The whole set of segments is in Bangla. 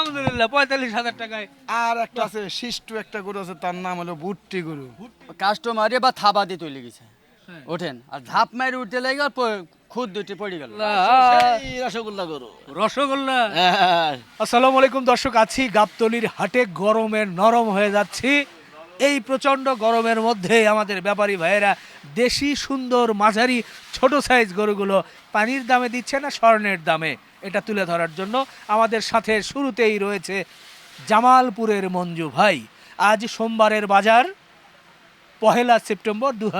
আলহামদুলিল্লাহ পঁয়তাল্লিশ হাজার টাকায়। আর একটা আছে শিষ্টু একটা গরু আছে তার নাম হলো ভুট্টি গরু। কাস্টমারে বা থাবা দিয়ে তুলে গেছে। হ্যাঁ। ওঠেন আর ধাপ মারি উঠতে লেগে আর খুদ দুটি পড়ে গেল। রসগোল্লা গরু। রসগোল্লা? হ্যাঁ। আসসালামু আলাইকুম দর্শক আছি গাবতলির হাটে গরমে নরম হয়ে যাচ্ছি। এই প্রচণ্ড গরমের মধ্যে আমাদের ব্যাপারী ভাইয়েরা দেশি সুন্দর মাঝারি ছোট সাইজ গরুগুলো পানির দামে দিচ্ছে না স্বর্ণের দামে? এটা তুলে ধরার জন্য আমাদের সাথে শুরুতেই রয়েছে জামালপুরের মঞ্জু ভাই। আজ সোমবারের বাজার পহেলা সেপ্টেম্বর দু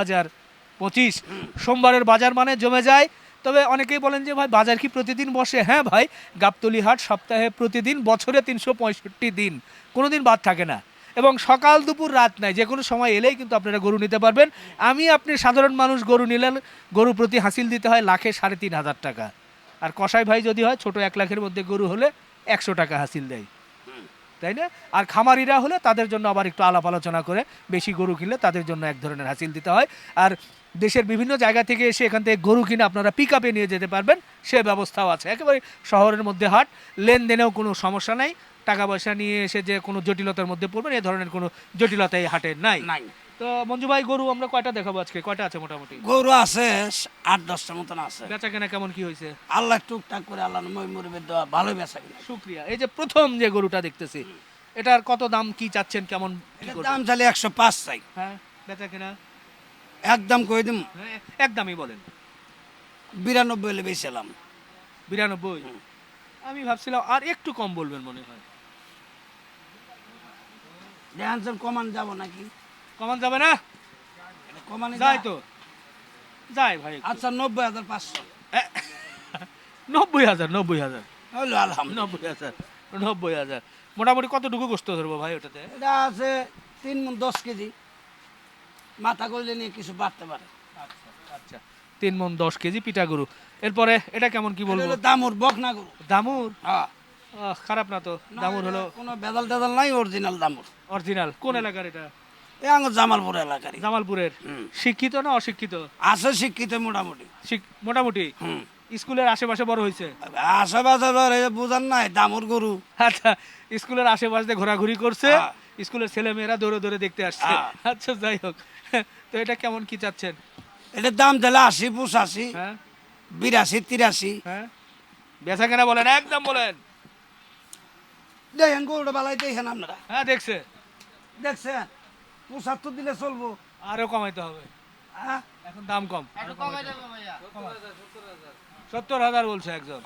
পঁচিশ। সোমবারের বাজার মানে জমে যায়। তবে অনেকেই বলেন যে, ভাই, বাজার কি প্রতিদিন বসে? হ্যাঁ ভাই গাবতলি হাট সপ্তাহে প্রতিদিন বছরে তিনশো পঁয়ষট্টি দিন। কোনো দিন বাদ থাকে না। এবং সকাল, দুপুর, রাত নাই। যে কোনো সময় এলেই কিন্তু আপনারা গরু নিতে পারবেন। আমি আপনি সাধারণ মানুষ, গরু নিলেন, গরু প্রতি হাসিল দিতে হয় লাখে সাড়ে তিন হাজার টাকা। আর কসাই ভাই যদি হয় ছোট এক লাখের মধ্যে গরু হলে একশো টাকা হাসিল দেয়। তাই না? আর খামারিরা হলে তাদের জন্য আবার একটু আলাপ আলোচনা করে বেশি গরু কিনলে তাদের জন্য এক ধরনের হাসিল দিতে হয়। আর দেশের বিভিন্ন জায়গা থেকে এসে এখান থেকে গরু কিনে আপনারা পিক আপে নিয়ে যেতে পারবেন সে ব্যবস্থাও আছে। একেবারে শহরের মধ্যে হাট লেনদেনেও কোনো সমস্যা নাই। টাকা পয়সা নিয়ে এসে যে কোনো জটিলতার মধ্যে পড়বেন এ ধরনের কোনো জটিলতা এই হাটে নাই। নাই। তো মঞ্জু ভাই গরু আমরা কয়টা দেখাবো আজকে? কয়টা আছে মোটামুটি? গরু আছে আট দশটা মতন আছে। বেচা কেনা কেমন কি হয়েছে? আল্লাহ টুকটাক করে আল্লাহ মই মরিবে দেওয়া ভালো বেচা কিনা শুক্রিয়া। এই যে প্রথম যে গরুটা দেখতেছি এটার কত দাম কি চাচ্ছেন কেমন দাম চাইলে একশো পাঁচ চাই। হ্যাঁ বেচা কেনা একদম কই দিম? হ্যাঁ একদমই বলেন। বিরানব্বই হলে বেছিলাম বিরানব্বই? আমি ভাবছিলাম আর একটু কম বলবেন মনে হয়। দেহানসেন কমান যাব নাকি? কমান যাবে না? কমানে যায়? তো। যাই ভাই আচ্ছা নব্বই হাজার পাঁচশো। নব্বই হাজার নব্বই হাজার। নব্বই হাজার নব্বই হাজার। মোটামুটি কতটুকু গোস্ত ধরবো ভাই ওটাতে? এটা আছে তিন দশ কেজি। মাথা করলে নিয়ে কিছু বাড়তে পারে। আচ্ছা আচ্ছা। তিন মন দশ কেজি পিঠা গরু। এরপরে এটা কেমন কি বলব? দামুর বকনা গরু। দামুর? হ্যাঁ। খারাপ না তো। দামুর হলো কোনো বেদাল টেদাল নাই অরিজিনাল দামুর। অরিজিনাল। কোন এলাকার এটা? আঙ্গুর জামালপুর এলাকারই। জামালপুরের। শিক্ষিত না অশিক্ষিত? আছে শিক্ষিত মোটামুটি। মোটামুটি? হুম। স্কুলের আশেপাশে বড় হয়েছে আশেপাশে ধর এই নাই দামুর গরু। আচ্ছা স্কুলের আশেপাশে ঘোরাঘুরি করছে হ্যাঁ। স্কুলের ছেলে মেয়েরা দৌড়ে দৌড়ে দেখতে আসছে। হ্যাঁ। আচ্ছা যাই হোক। তো এটা কেমন কি চাচ্ছেন? এটার দাম দিলে আশি পঁচাশি হ্যাঁ। বিরাশি তিরাশি। হ্যাঁ। বেচা কেনা বলেন একদম বলেন। দেখেন গরুটা বালাই দেখেন আপনারা। হ্যাঁ দেখছে। দেখছেন? পঁচাত্তর দিলে চলবো। আরও কমাইতে হবে। এখন দাম কম। সত্তর হাজার বলছে একজন।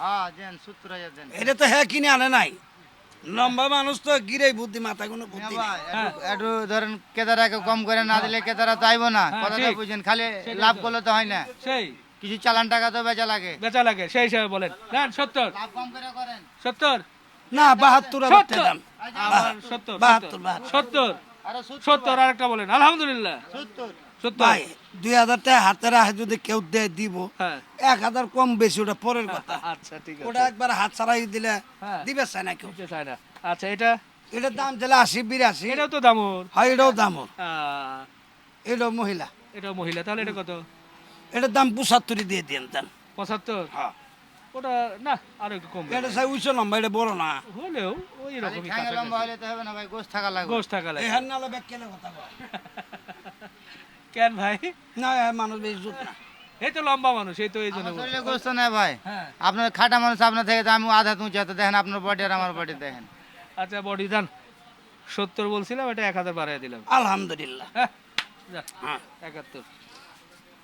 এটা তো হ্যাঁ কিনে আনে নাই। লম্বা মানুষ তো গিরে বুদ্ধি মাথা কোনো বুদ্ধি একটু ধরেন কেতারাকে কম করে না দিলে কেতারা চাইব না। হ্যাঁ, কথাটা। বুঝেন খালি লাভ করলে তো হয় না। সেই। কিছু চালান টাকা তো বেচা লাগে। বেচা লাগে সেই হিসাবে বলেন। নেন সত্তর। লাভ কম করে করেন। সত্তর। না বাহাত্তর হাজার টাকা সত্তর বাহাত্তর, সত্তর। বাহাত্তর। সত্তর আরও একটা বলেন। আলহামদুলিল্লাহ। ভাই দুই হাজার টাকা হাতে রাখে যদি কেউ দেয় দিব। হ্যাঁ। এক হাজার কম বেশি ওটা পরের কথা। আচ্ছা ঠিক ওটা একবার হাত ছাড়াই দিলে হ্যাঁ। দিবে চায় না কেউ। চায় না। আচ্ছা এটা? এটার দাম দিলে আশি বিরাশি। এটাও তো দামুর হয় এটাও দামর আহ, এটাও মহিলা। এটাও মহিলা। তাহলে এটা কত? এটার দাম পঁচাত্তরই দিয়ে দেন দেন। পঁচাত্তর? হ্যাঁ। ওটা না আরও একটু কম এটা চাই উঁচু লম্বা এটা বড় না। হলেও ওই রকমই ঠ্যাঙ্গে লম্বা হলে তো হবে না ভাই গোস থাকা লাগবে। গোস থাকা লাগে এখান নালে ব্যাগ কেলে কথা কেন ভাই? না মানুষ বেশ জুত না। এই তো লম্বা মানুষ এই তো এই জন্য। শরীরে গোস তো নেই ভাই। হ্যাঁ। আপনার খাটা মানুষ আপনার থেকে তো আমি আধা উঁচু তো দেখেন আপনার বডি আর আমার বডি দেখেন। আচ্ছা বডি দান। সত্তর বলছিলাম এটা এক হাজার বাড়াই দিলাম। আলহামদুলিল্লাহ। হ্যাঁ হ্যাঁ। একাত্তর।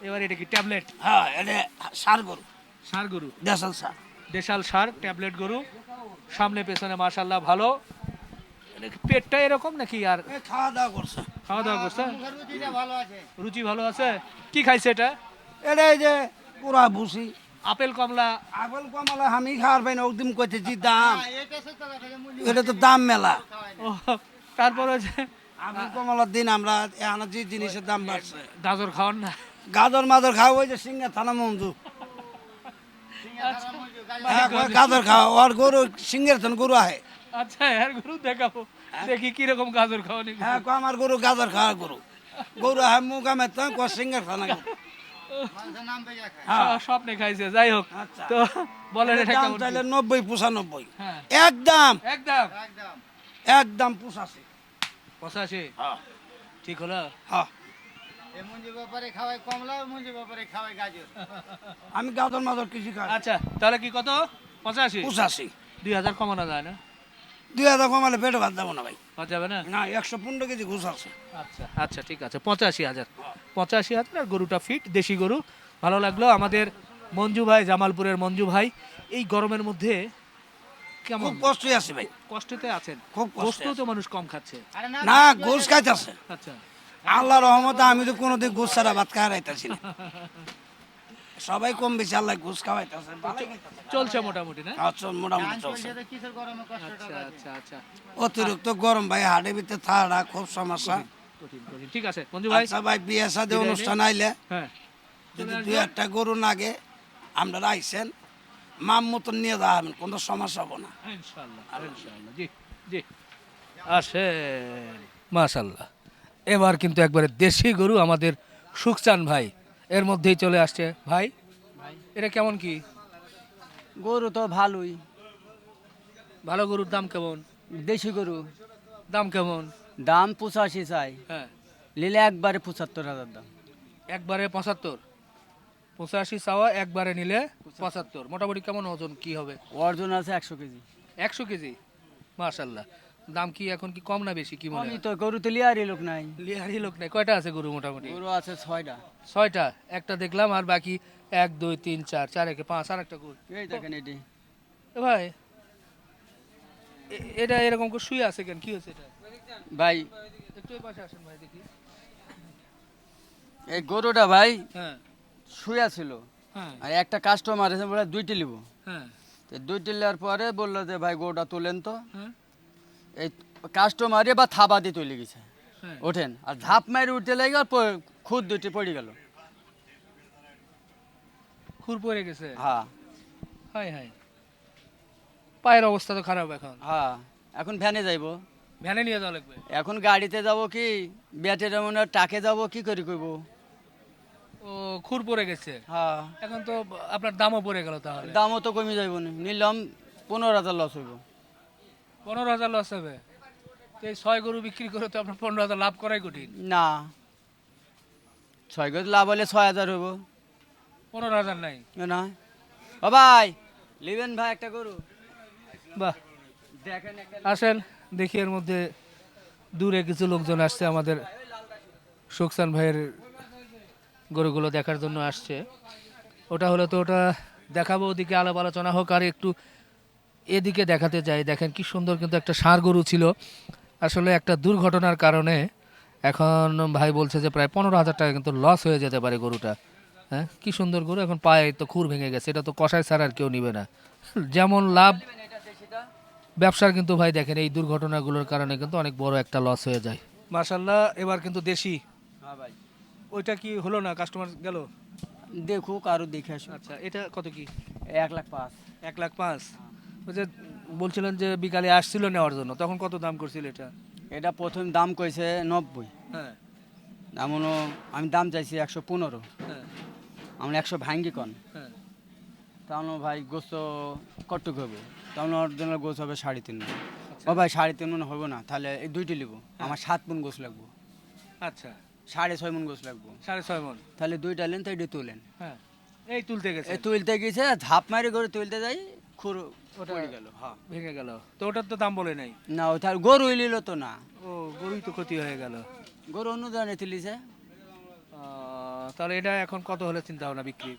এবার এটা কি ট্যাবলেট? হ্যাঁ এটা সার গরু সার গরু? দেশাল সার। দেশাল সার ট্যাবলেট গরু। সামনে পেছনে মাশাল্লাহ ভালো। পেটটা এরকম নাকি আর? খাওয়া দাওয়া করছে। খাওয়া দাওয়া করছে? ভালো আছে। রুচি ভালো আছে? কি খাইছে এটা? এটা এই যে পুরা ভুসি। আপেল কমলা। আপেল কমালা আমি খাওয়ার পাই না ওদিন কইতেছি দাম। এটা সত্য কথা যে মূল্য এটা তো দাম মেলা। ও তারপরে যে আপেল কমলার দিন আমরা এখানে যে জিনিসের দাম বাড়ছে। গাজর খাওয়ান না? গাজর মাজর খাওয়া ওই যে সিঙ্গা থানা মঞ্জু। হ্যাঁ, গাজর খাওয়া ওর গরু সিঙ্গের থান গরু আহে। আচ্ছা এর গরু দেখাবো। দেখি কীরকম গাজর খাওয়ানি হ্যাঁ কয় আমার গরু গাজর খাওয়া গরু। গরু আহে মুখ আমি তো কয় সিঙ্গের থানা হ্যাঁ। স্বপ্নে খাইছে যাই হোক। আচ্ছা। তো বলেন এটা কেমন কি? নব্বই পঁচানব্বই। হ্যাঁ। একদম একদম। একদম। একদম পঁচাশি। পঁচাশি? হ্যাঁ। ঠিক হলো? হ্যাঁ। গাজর। আমি গাদর মাদর কিছু খাই। আচ্ছা তাহলে কি কত? পঁচাশি? পঁচাশি। দুই হাজার কমানো যায় না। দুই হাজার কমালে পেটে ভাত দেবো না ভাই। যাবে না? না একশো পনেরো কেজি ঘুষ আছে। আচ্ছা আচ্ছা ঠিক আছে পঁচাশি হাজার। পঁচাশি হাজার আর গরুটা ফিট দেশি গরু। ভালো লাগল আমাদের মঞ্জু ভাই জামালপুরের মঞ্জু ভাই। এই গরমের মধ্যে কেমন? খুব কষ্টই আছে ভাই। কষ্টতে আছেন? খুব কষ্টে তো মানুষ কম খাচ্ছে। না না ঘুষ খাইতেছে আচ্ছা। আল্লাহ রহমতে আমি তো কোনোদিন ঘুষ ছাড়া ভাত খাওয়াইতেছি না। সবাই কম বেশি আল্লাহ ঘুষ খাওয়াইতেছে। চলছে মোটামুটি না? আচ্ছা, মোটামুটি চলছে। চলছে আচ্ছা আচ্ছা আচ্ছা। অতিরিক্ত গরম ভাই হাড়ে ভিতরে থাড়া খুব সমস্যা। ঠিক আছে মঞ্জু ভাই। আচ্ছা ভাই বিয়ে বিদায় অনুষ্ঠান আইলে হ্যাঁ। যদি দুই একটা গরু নাগে আপনারা আইসেন মাম মতন নিয়ে যাবেন কোনো সমস্যা হব না। ইনশাআল্লাহ ইনশাআল্লাহ জি জি। আসেন। মাশাল্লাহ। এবার কিন্তু একবারে দেশি গরু আমাদের সুখচান ভাই। এর মধ্যেই চলে আসছে। ভাই এটা কেমন কি? গরু তো ভালোই। ভালো গরুর দাম কেমন? দেশি গরু। দাম কেমন? দাম পঁচাশি চাই। হ্যাঁ। নিলে একবারে পঁচাত্তর হাজার দাম। একবারে পঁচাত্তর? পঁচাশি চাওয়া একবারে নিলে পঁচাত্তর। মোটামুটি কেমন ওজন কি হবে? অর্জন আছে একশো কেজি। একশো কেজি? মাশাল্লাহ। দাম কি এখন কি কম না বেশি কি মনে হয়? তো গরু তো লিয়ারই লোক নাই। লিহারি লোক নাই। কয়টা আছে গরু মোটামুটি? গরু আছে ছয়টা। ছয়টা? একটা দেখলাম আর বাকি এক দুই তিন চার চার একে পাঁচ আর একটা গরু। এই দেখেন এটি। ভাই এটা এরকম করে শুয়ে আছে কেন? কি হয়েছে এটা? ভাই একটু পাশে আসেন ভাই দেখি। এই গরুটা ভাই হ্যাঁ। শুয়ে ছিল হ্যাঁ। আর একটা কাস্টমার এসে বলে দুইটি নিব হ্যাঁ। তো দুইটি নেওয়ার পরে বলল যে ভাই গরুটা তোলেন তো। হ্যাঁ। এই কাস্টমারে বা থাবা দিয়ে তুলে গেছে। হ্যাঁ। ওঠেন আর ঝাপ মারি উঠতে লেগে আর খুদ দুইটি পড়ে গেল। খুর পড়ে গেছে? হ্যাঁ। হাই হাই পায়ের অবস্থা তো খারাপ এখন। হ্যাঁ এখন ভ্যানে যাইবো। ভ্যানে নিয়ে যাওয়া লাগবে? এখন গাড়িতে যাব কি ব্যাটের মনে হয় টাকে যাব কি করে কইব? ও খুর পড়ে গেছে? হ্যাঁ। এখন তো আপনার দামও পড়ে গেল তাহলে। দামও তো কমে যাইব নিলাম পনেরো হাজার লস হইব। পনেরো হাজার লস হবে। তো এই ছয় গরু বিক্রি করে তো আপনার পনেরো হাজার লাভ করাই কঠিন। না। ছয় গরু লাভ হলে ছয় হাজার হইব। পনেরো হাজার নাই। না। ও ভাই লিবেন ভাই একটা গরু। বাহ। দেখেন আসেন দেখি এর মধ্যে দূরে কিছু লোকজন আসছে আমাদের সুকসান ভাইয়ের গরুগুলো দেখার জন্য আসছে। ওটা হলে তো ওটা দেখাবো ওদিকে আলাপ আলোচনা হোক আর একটু এদিকে দেখাতে যাই। দেখেন কি সুন্দর কিন্তু একটা ষাঁড় গরু ছিল। আসলে একটা দুর্ঘটনার কারণে এখন ভাই বলছে যে প্রায় পনেরো হাজার টাকা কিন্তু লস হয়ে যেতে পারে গরুটা। হ্যাঁ কি সুন্দর গরু এখন পায়ে তো খুর ভেঙে গেছে। এটা তো কষায় ছাড়া আর কেউ নিবে না। যেমন লাভ ব্যবসার কিন্তু ভাই দেখেন এই দুর্ঘটনাগুলোর কারণে কিন্তু অনেক বড় একটা লস হয়ে যায়। মার্শাল্লাহ এবার কিন্তু দেশি। হ্যাঁ ভাই। ওইটা কি হলো না কাস্টমার গেল? দেখুক আরও দেখে আসুন আচ্ছা এটা কত কি? এক লাখ পাঁচ। এক লাখ পাঁচ। ওই যে বলছিলেন যে বিকালে আসছিল নেওয়ার জন্য তখন কত দাম করছিল এটা? এটা প্রথম দাম কইছে নব্বই। হ্যাঁ। এমনও আমি দাম চাইছি একশো পনেরো। হ্যাঁ। আমরা একশো ভাঙ্গি কন। হ্যাঁ। তাহলে ভাই গোস্ত কটুক হবে? তাহলে ওর জন্য গোস হবে সাড়ে তিন মণ। ও ভাই সাড়ে তিন মন হবে না তাহলে এই দুইটি নিব আমার সাত মন গোস লাগবো। আচ্ছা। সাড়ে ছয় মন গোস লাগবো। সাড়ে ছয় মন তাহলে দুইটা নেন তো এটি তুলেন। হ্যাঁ। এই তুলতে গেছে। এই তুলতে গেছে ঝাপ মারি করে তুলতে যাই খুর পড়ে গেল হ্যাঁ। ভেঙে গেল। তো ওটার তো দাম বলে নাই? না তার গরু নিল তো না। ও গরুই তো ক্ষতি হয়ে গেল। গরু অনুদানে তুলিছে তাহলে এটা এখন কত হলে চিন্তা ভাবনা বিক্রি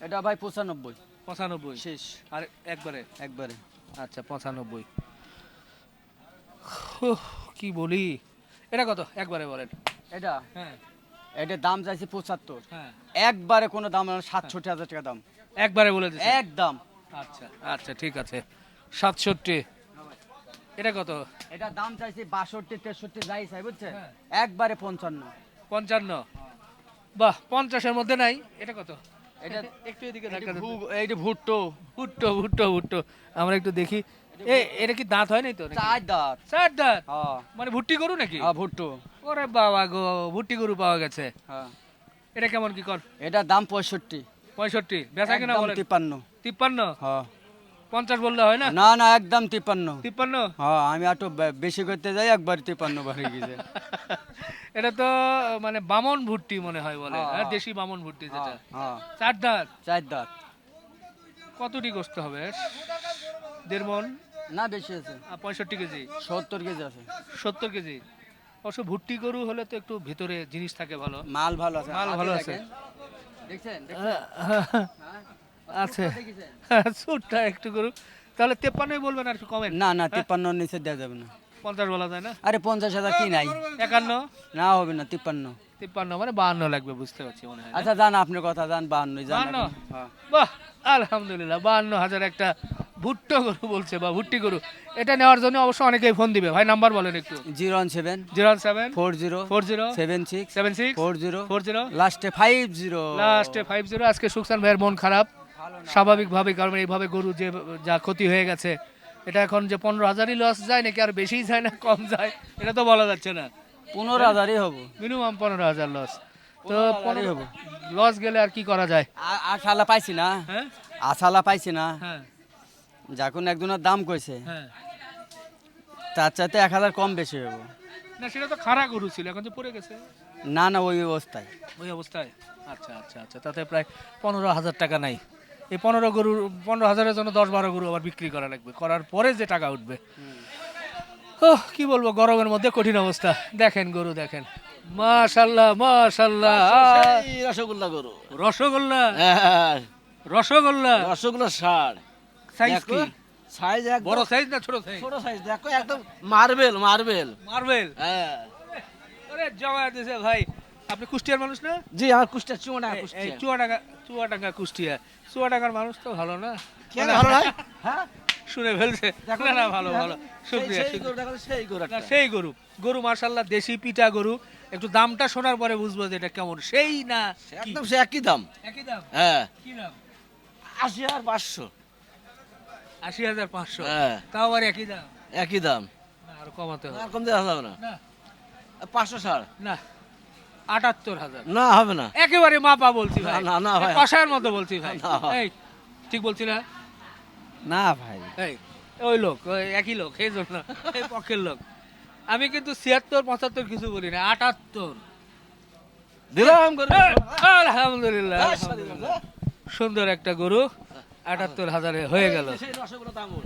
এটা ভাই পঁচানব্বই। পঁচানব্বই? শেষ। আর একবারে? একবারে। আচ্ছা পঁচানব্বই। কি বলি? এটা কত? একবারে বলেন। এটা? হ্যাঁ। এটা দাম চাইছে পঁচাত্তর। হ্যাঁ। একবারে কোনো দাম সাতষট্টি হাজার টাকা দাম। একবারে বলে দিচ্ছি একদম। আচ্ছা আচ্ছা ঠিক আছে। সাতষট্টি। এটা কত? এটা দাম চাইছি বাষট্টি তেষট্টি যাই চাই বুঝছেন? হ্যাঁ। একবারে পঞ্চান্ন। পঞ্চান্ন। বাহ পঞ্চাশের মধ্যে নাই। এটা কত? এটা একটু এদিকে দেন এইটা ভুট্টো। ভুট্টো ভুট্টো ভুট্টো। আমরা একটু দেখি। এ এটা কি দাঁত হয় নাই তো চার দাঁত। চার দাঁত? হ্যাঁ। মানে ভুট্টি গরু নাকি? হ্যাঁ ভুট্টো। ওরে বাবা গো ভুট্টি গরু পাওয়া গেছে। হ্যাঁ। এটা কেমন কি কর? এটার দাম পঁয়ষট্টি। পঁয়ষট্টি। বেচা কিনা বলেন। তিপ্পান্ন। তিপ্পান্ন? হ্যাঁ। পঞ্চাশ বললে হয় না? না না একদম তিপ্পান্ন। তিপ্পান্ন? হ্যাঁ আমি একটু বেশি করতে যাই একবার তিপ্পান্ন বাড়ি গেছে। এটা তো মানে বামন ভুট্টি মনে হয় বলে হ্যাঁ, হ্যাঁ, দেশি বামন ভুট্টি যেটা। হ্যাঁ। চার দাঁত? চার দাঁত। কতটি গোস্ত হবে? দেড় মন? না বেশি আছে। পঁয়ষট্টি কেজি? সত্তর কেজি আছে। সত্তর কেজি? অবশ্য ভুট্টি গরু হলে তো একটু ভিতরে জিনিস থাকে ভালো। মাল ভালো আছে মাল ভালো আছে। দেখছেন? আছে হ্যাঁ, সুটটা একটু গরু তাহলে তেপ্পান্নই বলবেন আর একটু কমেন না না তিপ্পান্ন নিচে দেওয়া যাবে না। পঞ্চাশ বলা যায় না? আরে পঞ্চাশ হাজার কি নাই? একান্ন? না হবে না তিপ্পান্ন। তিপ্পান্ন মানে বাহান্ন লাগবে বুঝতে পারছি মনে হয় আচ্ছা জান আপনার কথা জান বাহান্ন জান। হ্যাঁ। বাহ আলহামদুলিল্লাহ বাহান্ন হাজার একটা ভুট্টো গরু বলছে বা ভুট্টি গরু। এটা নেওয়ার জন্য অবশ্য অনেকেই ফোন দিবে। ভাই নাম্বার বলেন একটু। Zero one seven. Zero seven. Four zero. Four zero. Seven six. Seven six. Four zero. Four zero. লাস্টে ফাইভ জিরো। লাস্টে ফাইভ জিরো। আজকে সুকসান ভাইয়ের মন খারাপ। স্বাভাবিকভাবে কারণ এইভাবে গরু যে যা ক্ষতি হয়ে গেছে এটা এখন যে পনেরো হাজারই লস যায় নাকি আর বেশি যায় না কম যায় এটা তো বলা যাচ্ছে না। পনেরো হাজারই হব। মিনিমাম পনেরো হাজার লস তো পনেরো হব। লস গেলে আর কি করা যায়? আশালা পাইছি না। হ্যাঁ? আশালা পাইছি না। হ্যাঁ। যখন একজনের দাম কইছে। হ্যাঁ। তার চাইতে এক হাজার কম বেশি হব না সেটা তো খারাপ গরু ছিল এখন যে পড়ে গেছে। না না ওই অবস্থায়। ওই অবস্থায়? আচ্ছা আচ্ছা আচ্ছা তাতে প্রায় পনেরো হাজার টাকা নাই। এই পনেরো গরু পনেরো হাজারের জন্য দশ বারো গরু আবার বিক্রি করা লাগবে। করার পরে যে টাকা উঠবে। ও কি বলব গরমের মধ্যে কঠিন অবস্থা। দেখেন গরু দেখেন। মাশাল্লাহ মাশাল্লাহ। রসগোল্লা গরু। রসগোল্লা? হ্যাঁ, রসগোল্লা? রসগোল্লা ষাট। সাইজ কি? সাইজ বড় সাইজ না ছোট সাইজ ছোট সাইজ দেখো একদম মার্বেল মার্বেল মার্বেল হ্যাঁ। আরে জমা দিছে ভাই। আপনি কুষ্টিয়ার মানুষ না? জি আমার কুষ্টিয়া এই কুষ্টিয়া। চুয়াডাঙ্গা চুয়াডাঙ্গা কুষ্টিয়া। চুয়াডাঙ্গার মানুষ তো ভালো না? কেন ভালো নয়? হ্যাঁ? শুনে ফেলছে। না না ভালো ভালো। শুক্রিয়া সেই গরু না সেই গরু। গরু মার্শাল্লাহ দেশি পিটা গরু। একটু দামটা শোনার পরে বুঝব যে এটা কেমন। সেই না একদম সে একই দাম। একই দাম? হ্যাঁ। কি দাম? আশি হাজার পাঁচশো। আশি হাজার পাঁচশো? হ্যাঁ। তাও আবার একই দাম? একই দাম। না আরও কমাতে হবে। আর কম দেওয়া যাবে না। না। পাঁচশো ষাট। না। আটাত্তর হাজার। না হবে না। একেবারে মাপা বলছি ভাই। না, না, ভাই। কষায়ের মতো বলছি ভাই। ভাই। এই ঠিক বলছি না? না ভাই। এই ওই লোক ওই একই লোক এই জন্য এই পক্ষের লোক। আমি কিন্তু ছিয়াত্তর পঁচাত্তর কিছু বলি না আটাত্তর। দিলাম আলহামদুলিল্লাহ আলহামদুলিল্লাহ। সুন্দর একটা গরু আটাত্তর হাজারে হয়ে গেল সেই রসগোল্লা দাম ওর।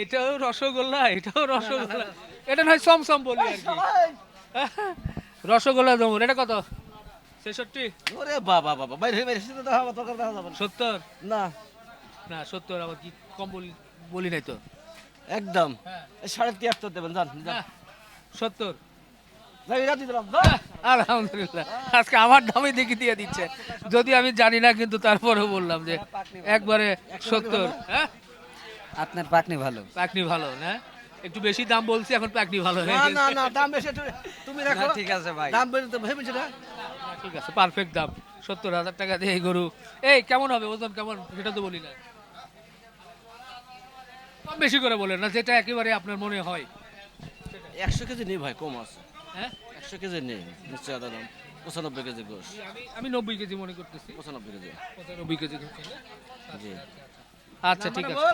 এটাও রসগোল্লা এটাও রসগোল্লা। এটা নয় সমসম বলি আর কি। রসগোল্লা জমুন এটা কত? ছেষট্টি। ওরে বাবা বাবা বাইরে বাইরে সেটা দেখা হবে তোর দেখা যাবে না। সত্তর? না। না সত্তর আবার কি কম বলি বলি নাই তো। একদম। হ্যাঁ। সাড়ে তিয়াত্তর দেবেন জান না, সত্তর। দিলাম আলহামদুলিল্লাহ। আজকে আমার দামে দেখি দিয়ে দিচ্ছে। যদি আমি জানি না কিন্তু তারপরেও বললাম যে একবারে সত্তর হ্যাঁ? আপনার পাকনি ভালো। পাকনি ভালো না? একটু বেশি দাম বলছি এখন পাকনি ভালো হয়ে না গেছে। না না দাম বেশি তুমি রাখো ঠিক আছে ভাই। দাম বেশি তো ভেবেছি না? ঠিক আছে পারফেক্ট দাম। সত্তর হাজার টাকা দিয়ে এই গরু। এই কেমন হবে ওজন কেমন? সেটা তো বলি না। কম বেশি করে বলেন না যেটা একেবারে আপনার মনে হয়। একশো কেজি নেই ভাই কম আছে। হ্যাঁ? একশো কেজি নেই নিশ্চয় আদা দাম। পঁচানব্বই কেজি গোস আমি আমি নব্বই কেজি মনে করতেছি। পঁচানব্বই কেজি। পঁচানব্বই কেজি জি। আচ্ছা ঠিক আছে।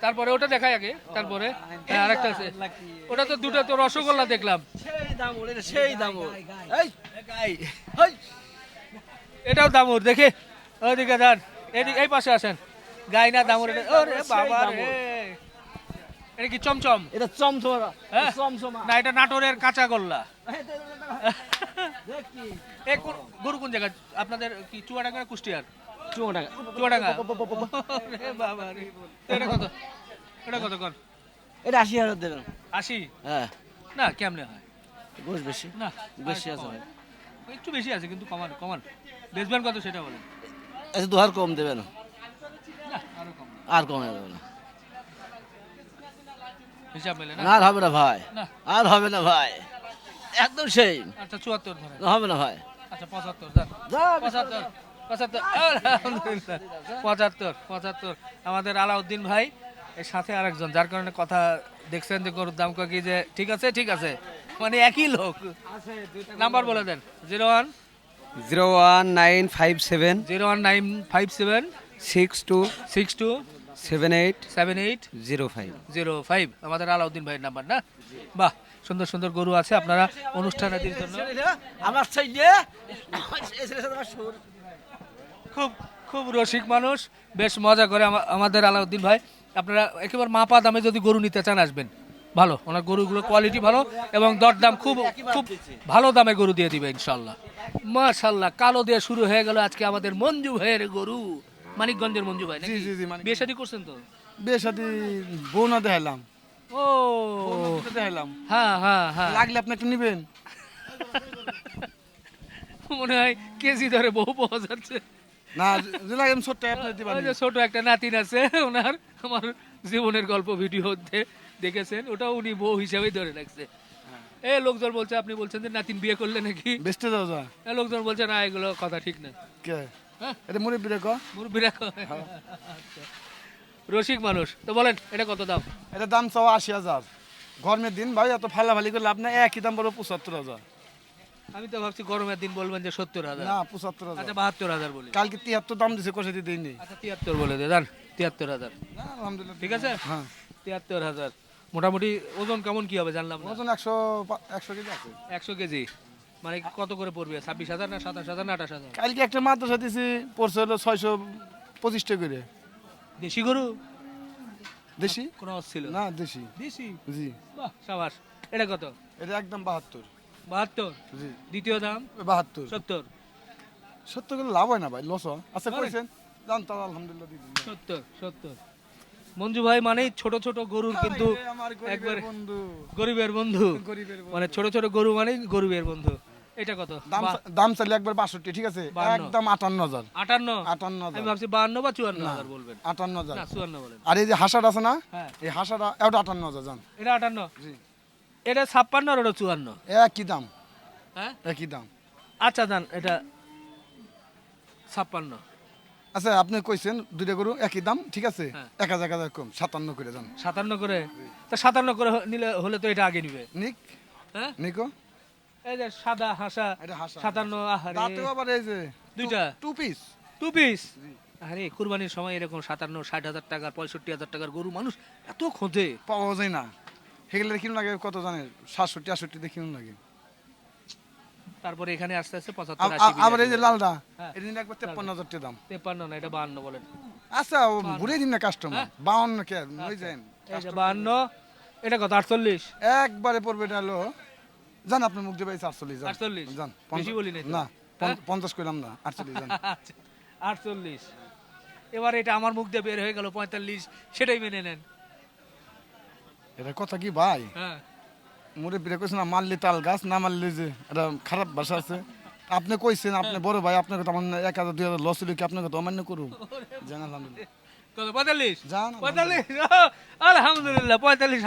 তারপরে ওটা দেখাই আগে তারপরে। হ্যাঁ, আরেকটা আছে। ওটা তো দুটো তো রসগোল্লা দেখলাম। সেই দাম সেই দাম ওর এই। এই। এটাও দামুর দেখে। ওইদিকে যান এদিকে এই পাশে আসেন। গাই না দামুর ওরে বাবা রে। এটা কি চমচম? এটা চমচমা হ্যাঁ? চমচমা। না এটা নাটোরের কাঁচা গোল্লা। দেখি এই কোন- গরু কোন জায়গা আপনাদের কি চুয়াডাঙ্গা কুষ্টিয়ার? চুয়াটা চুয়াডাঙ্গা। বাবা রে। এটা কত? এটা কত কর? এটা আশি হাজার দেবেন। আশি? হ্যাঁ। না কেমনে হয়? গোস বেশি। না বেশি আছে। একটু বেশি আছে কিন্তু কমান কমান। বেচবেন কত সেটা বলেন। আচ্ছা দু হাজার কম দেবেন। আরও কম যাবে না। হিসাব মেলে না? আর হবে না ভাই। আর হবে না ভাই। একদম সেই। আচ্ছা চুয়াত্তর হবে না ভাই। আচ্ছা পঁচাত্তর পঁচাত্তর। পঁচাত্তর। আলহামদুলিল্লাহ। পঁচাত্তর পঁচাত্তর। আমাদের আলাউদ্দিন ভাই এর সাথে আরেকজন যার কারণে কথা দেখছেন যে গরুর দাম কি যে ঠিক আছে ঠিক আছে। মানে একই লোক। নাম্বার বলে দেন। Zero one. Zero one nine five seven. Zero one nine five seven. Six two. Six two. Seven eight. Seven eight. Zero five. Zero five. আমাদের আলাউদ্দিন ভাইয়ের নাম্বার না? বাহ সুন্দর সুন্দর গরু আছে। আপনারা অনুষ্ঠানাদির জন্য আমার ছেলে খুব খুব রসিক মানুষ বেশ মজা করে আমাদের আলাউদ্দিন ভাই। আপনারা একেবারে মাপা দামে যদি গরু নিতে চান আসবেন। ভালো ওনার গরুগুলো কোয়ালিটি ভালো এবং দরদাম খুব খুব ভালো দামে গরু দিয়ে দিবে ইনশাল্লাহ মাশাল্লাহ কালো দিয়ে শুরু হয়ে গেল আজকে আমাদের মঞ্জু ভাইয়ের গরু। মানিকগঞ্জের মঞ্জু ভাই? জি, জি, জি, বিয়ে শাদী করছেন তো? বিয়ে সাথে বউনা দেখাইলাম। ও। দেখাইলাম। হ্যাঁ হ্যাঁ হ্যাঁ। লাগলে আপনি একটু নিবেন। মনে হয় কেজি ধরে বহু পাওয়া যাচ্ছে। না ছোট্ট আপনি যে ছোট একটা নাতিন আছে ওনার আমার জীবনের গল্প ভিডিওতে দেখেছেন ওটা উনি বউ হিসাবেই ধরে রাখছে। এ লোকজন বলছে আপনি বলছেন যে নাতিন বিয়ে করলে নাকি? বেচতে যাও যা। লোকজন বলছে না এগুলো কথা ঠিক না। কে? হ্যাঁ। এটা মুরব্বীরা ক? মুরব্বীরা কয়। আচ্ছা। রসিক মানুষ। তো বলেন এটা কত দাম? এটা দাম চাও আশি হাজার। গরমের দিন ভাই এত ফালাফালি করলে আপনি একই দাম বলব পঁচাত্তর হাজার। আমি তো ভাবছি গরমের দিন বলবেন যে সত্তর হাজার। না পঁচাত্তর হাজার। আচ্ছা বাহাত্তর হাজার বলি। কালকে তিয়াত্তর দাম দিছে কষে দিতে নেই আচ্ছা তিয়াত্তর বলে দে দান তিয়াত্তর হাজার। আলহামদুলিল্লাহ। ঠিক আছে? হ্যাঁ। তিয়াত্তর হাজার। মোটামুটি ওজন কেমন কি হবে জানলাম ওজন একশো একশো কেজি আছে। একশো কেজি? মানে কত করে পড়বে? ছাব্বিশ হাজার না সাতাশ হাজার না আঠাশ হাজার? কালকে একটা মাদ্রাসা দিছি পড়ছে হলো ছয়শো পঁচিশটা করে। দেশি গরু? দেশি? ক্রস ছিল। না দেশি। দেশি? জি। বাহ সাবাস। এটা কত? এটা একদম বাহাত্তর। বাহাত্তর। জি। দ্বিতীয় দাম? বাহাত্তর। সত্তর। সত্য করে লাভ হয় না ভাই লস হয়। আচ্ছা করেছেন জানতো আলহামদুলিল্লাহ দিদি। সত্তর সত্তর। মঞ্জু ভাই মানেই ছোট ছোট গরুর কিন্তু একবার বন্ধু। গরিবের বন্ধু। মানে ছোট ছোট গরু মানেই গরিবের বন্ধু। এটা কত? দাম দাম চাইলে একবার বাষট্টি ঠিক আছে? একদম আটান্ন হাজার। আটান্ন? আটান্ন আমি ভাবছি বাহান্ন বা চুয়ান্ন হাজার বলবেন। আটান্ন হাজার। না চুয়ান্ন বলেন। আর এই যে হাসাটা আছে না হ্যাঁ। এই হাসাটা ওটা আটান্ন হাজার জান। এটা আটান্ন? জি। এটা ছাপ্পান্ন আর ওটা চুয়ান্ন একই দাম। হ্যাঁ? একই দাম। আচ্ছা দান এটা ছাপ্পান্ন। আচ্ছা আপনি কইছেন দুইটা গরু একই দাম ঠিক আছে? হ্যাঁ। এক হাজার হাজার কম সাতান্ন করে যান সাতান্ন করে? তা সাতান্ন করে নিলে হলে তো এটা আগে নিবে। নিক। হ্যাঁ? নিকো? এই যে সাদা হাসা এটা হাসা সাতান্ন আহারে। তাতেও আবার এই যে দুইটা? টু পিস টু পিস আরে কুরবানির সময় এরকম সাতান্ন ষাট হাজার টাকার পঁয়ষট্টি হাজার টাকার গরু মানুষ এত খোঁজে। পাওয়া যায় না। সেগুলো লাগে কত জানে সাতষট্টি আটষট্টি দিয়ে কিনুন লাগে তারপরে এখানে আস্তে আস্তে পঁচাত্তর আবার এই যে লালটা হ্যাঁ। এটা নিলে একবার তেপ্পান্ন হাজার টাকা দাম। তেপান্ন না এটা বাহান্ন বলেন। আচ্ছা ঘুরে দিন না কাস্টমার বাউন্ন কে? ওই যান বাহান্ন এটা কত? আটচল্লিশ? একবারে পড়বে এটা হলো জান আপনি মুখ দিয়ে পাইছে আটচল্লিশ যান। 48? যান বেশি বলি না হ্যাঁ? পঞ্চ- পঞ্চাশ করলাম না আটচল্লিশ আচ্ছা, আটচল্লিশ। এবার এটা আমার মুখ দিয়ে বের হয়ে গেল পঁয়তাল্লিশ সেটাই মেনে নেন। এটা কথা কি ভাই? মুরে বিরে কইছে না মারলি তাল গাছ না মারলি যে এটা খারাপ ভাষা আছে। আপনি কইছেন আপনি বড় ভাই আপনার কথা আমার এক হাজার দুই হাজার লস হইলে কি আপনার কথা অমান্য করুন জান আলহামদুলিল্লাহ। কত পঁয়তাল্লিশ?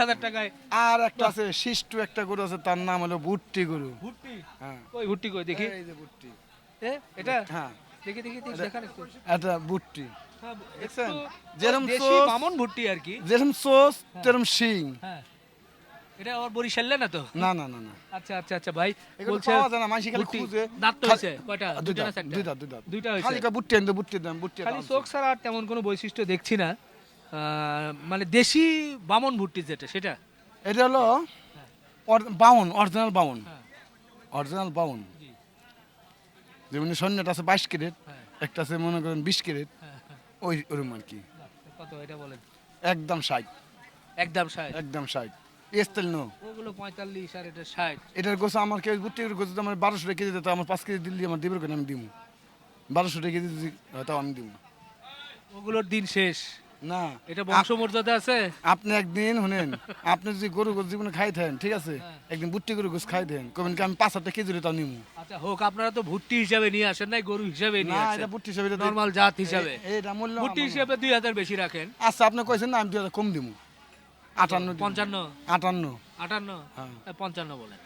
হাজার টাকায়। আর একটা আছে শিষ্টু একটা গরু আছে তার নাম হলো ভুট্টি গরু। ভুট্টি? হ্যাঁ। ওই ভুট্টি কই? দেখি। এই যে ভুট্টি। এ এটা? হ্যাঁ। দেখি দেখি দেখি এটা ভুট্টি। দেখছেন? যেরম দেশি চোষ- বামন ভুট্টি আর কি। যেরকম সোস তেরম শিং। হ্যাঁ। এটা আবার বরিশালে না তো? না না না না। আচ্ছা আচ্ছা আচ্ছা ভাই। বলছে পাওয়া যায় না, মানুষই খালি খুঁজে। দাঁত তো হয়েছে কয়টা? দুইটা না চারটা? দুইটা দুইটা। দুইটা হয়েছে? খালি বুট্টি আনতে বুট্টি দেন বুট্টি খালি চোখ ছাড়া আর তেমন কোনো বৈশিষ্ট্য দেখছি না। মানে দেশি বামন ভুট্টি যেটা সেটা? এটা হলো বাউন অরিজিনাল বাউন। হ্যাঁ। অরিজিনাল বাউন। যেমন সৈন্যটা আছে বাইশ ক্যারেট হ্যাঁ। একটা আছে মনে করেন বিশ ক্যারেট। হ্যাঁ, হ্যাঁ। ওই ওরকম আর কি। কত এটা বলেন? একদম ষাট। একদম ষাট? একদম ষাট। এস্তেল নো। ওগুলো পঁয়তাল্লিশ আর এটা ষাট। এটার গোছা আমার কেউ বুট্টি গোছা আমার বারোশো কেজি দিতে আমার পাঁচ কেজি দিল্লি আমার দিবের কেন আমি দিব বারোশো কেজি দিদি তাও আমি দিব ওগুলোর দিন শেষ। না। এটা বংশমর্যাদা আছে? আপনি একদিন শুনেন আপনি যদি গরু গোছ জীবনে খাই থাকেন ঠিক আছে? হ্যাঁ। একদিন বুট্টি গরু গোছ খাই দেন কবেন কি আমি পাঁচ হাজার কেজি নিব আচ্ছা হোক আপনারা তো ভুট্টি হিসাবে নিয়ে আসেন নাই গরু হিসাবে নিয়ে এটা আসেন। বুট্টি হিসাবে এটা নর্মাল জাত হিসাবে। এটা মূল্য ভুট্টি হিসাবে দুই হাজার বেশি রাখেন। আচ্ছা আপনি কইছেন না আমি দুই হাজার কম দিব আটান্ন পঞ্চান্ন? আটান্ন। আটান্ন? হ্যাঁ। পঞ্চান্ন বলেন।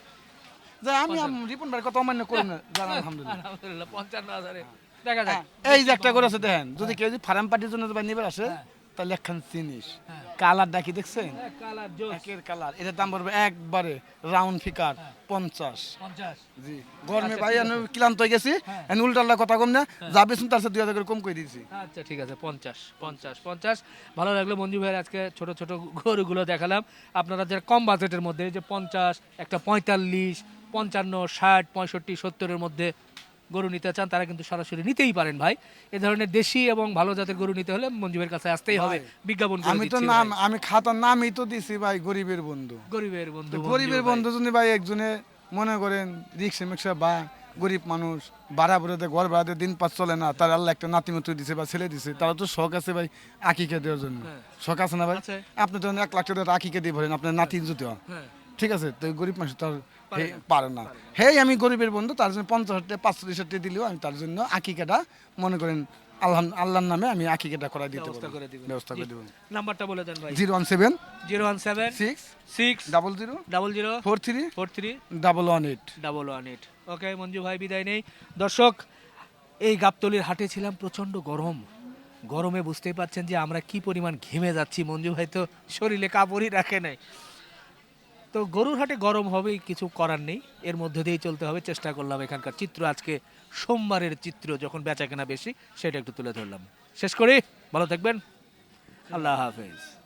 যে আমি রিপন অমান্য করুন না জানান আলহামদুলিল্লাহ। আলহামদুলিল্লাহ পঞ্চান্ন হাজারে। দেখা যাক। এই যে একটা করে আছে দেখেন যদি কেউ যদি ফার্ম পার্টির জন্য যদি নিবে আসে তাহলে একখান জিনিস। কালারটা কি দেখছেন? একের কালার। এটার দাম পড়বে একবারে রাউন্ড ফিকার পঞ্চাশ। পঞ্চাশ। জি। গরমে ভাই আমি ক্লান্ত হয়ে গেছি। উল্টাল্লা কথা কম না। যাবে শুন তার সাথে দুই হাজার করে কম করে দিয়েছি। আচ্ছা ঠিক আছে পঞ্চাশ পঞ্চাশ পঞ্চাশ। ভালো লাগল মঞ্জু ভাইয়ের আজকে ছোট ছোট গরুগুলো দেখালাম। আপনারা যারা কম বাজেটের মধ্যে যে পঞ্চাশ একটা পঁয়তাল্লিশ পঞ্চান্ন ষাট পঁয়ষট্টি সত্তরের মধ্যে গরু নিতে চান তারা কিন্তু সরাসরি নিতেই পারেন ভাই। এ ধরনের দেশি এবং ভালো জাতের গরু নিতে হলে মঞ্জু ভাইয়ের কাছে আসতেই হবে বিজ্ঞাপন আমি তো নাম আমি খাতার নামই তো দিছি ভাই গরিবের বন্ধু। গরিবের বন্ধু গরিবের বন্ধু যদি ভাই একজনে মনে করেন রিক্সা মিক্সা বা গরিব মানুষ ভাড়া ভরে ঘর ভাড়াতে দিন পাঁচ চলে না তার আল্লাহ একটা নাতি মতো দিছে বা ছেলে দিছে তারা তো শখ আছে ভাই আকিকে দেওয়ার জন্য। শখ আছে না ভাই? আপনি যখন এক লাখ টাকা আকিকে দিয়ে ভরেন আপনার নাতি যদি হ্যাঁ। ঠিক আছে তো গরিব মানুষ তার পারে না। হেই আমি গরিবের বন্ধু তার জন্য পঞ্চাশ হাজার পাঁচশো টাকা দিলেও আমি তার জন্য আকিকাটা মনে করেন আল্লাহ আল্লাহর নামে আমি আকিকাটা করাই দিতে ব্যবস্থা করে করে। দেবেন। নাম্বারটা বলে দেন ভাই। Zero one seven zero one seven six six double zero double zero four three four three double one eight. Double one eight. Okay Manju ভাই বিদায় নেই। দর্শক এই গাবতলির হাটে ছিলাম প্রচণ্ড গরম। গরমে বুঝতেই পারছেন যে আমরা কি পরিমাণ ঘেমে যাচ্ছি। মঞ্জু ভাই তো শরীরে কাপড়ই রাখে নাই। তো গরুর হাটে গরম হবেই, কিছু করার নেই। এর মধ্যে দিয়েই চলতে হবে, চেষ্টা করলাম এখানকার চিত্র। আজকে সোমবারের চিত্র যখন বেচা কেনা বেশি, সেটা একটু তুলে ধরলাম। শেষ করি, ভালো থাকবেন। আল্লাহ হাফেজ।